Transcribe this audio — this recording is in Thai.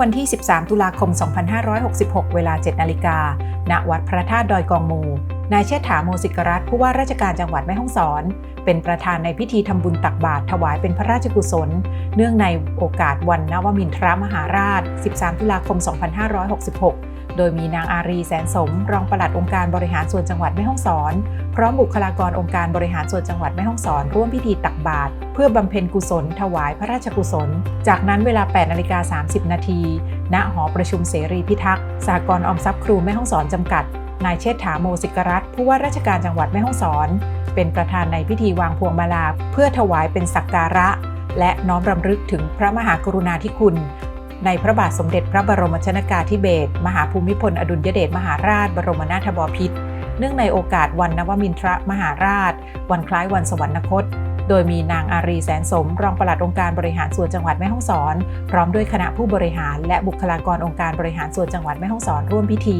วันที่ 13 ตุลาคม 2566 เวลา 7 นาฬิกา ณ วัดพระธาตุดอยกองมู นายเชษฐาโมสิกรัตผู้ว่าราชการจังหวัดแม่ฮ่องสอน เป็นประธานในพิธีทำบุญตักบาตรถวายเป็นพระราชกุศล เนื่องในโอกาสวันนวมินทรมหาราช 13 ตุลาคม 2566 โดยมีนางอารีแสนสม รองปลัดองค์การบริหารส่วนจังหวัดแม่ฮ่องสอน พร้อมบุคลากรองค์การบริหารส่วนจังหวัดแม่ฮ่องสอน ร่วมพิธีตักบาตรเพื่อบำเพ็ญกุศล ถวายพระราชกุศล จากนั้นเวลา 8นาฬิกา30 นาที ณ หอประชุมเสรีพิทักษ์สหกรออมทรัพย์ครูแม่ฮ่องสอนจำกัด นายเชษฐาโมสิกรัตผู้ว่าราชการจังหวัดแม่ฮ่องสอน เป็นประธานในพิธีวางพวงมาลาเพื่อถวายเป็นสักการะและน้อมรำลึกถึงพระมหากรุณาธิคุณ ในพระบาทสมเด็จพระบรมชนากาธิเบศรมหาภูมิพล อดุลยเดชมหาราช บรมนาถบพิตรเนื่องในโอกาสวันนวมินทรมหาราช วันคล้ายวันสวรรคต โดยมีนางอารีแสนสม รองปลัดองค์การบริหารส่วนจังหวัดแม่ฮ่องสอน พร้อมด้วยคณะผู้บริหารและบุคลากรองค์การบริหารส่วนจังหวัดแม่ฮ่องสอนร่วมพิธี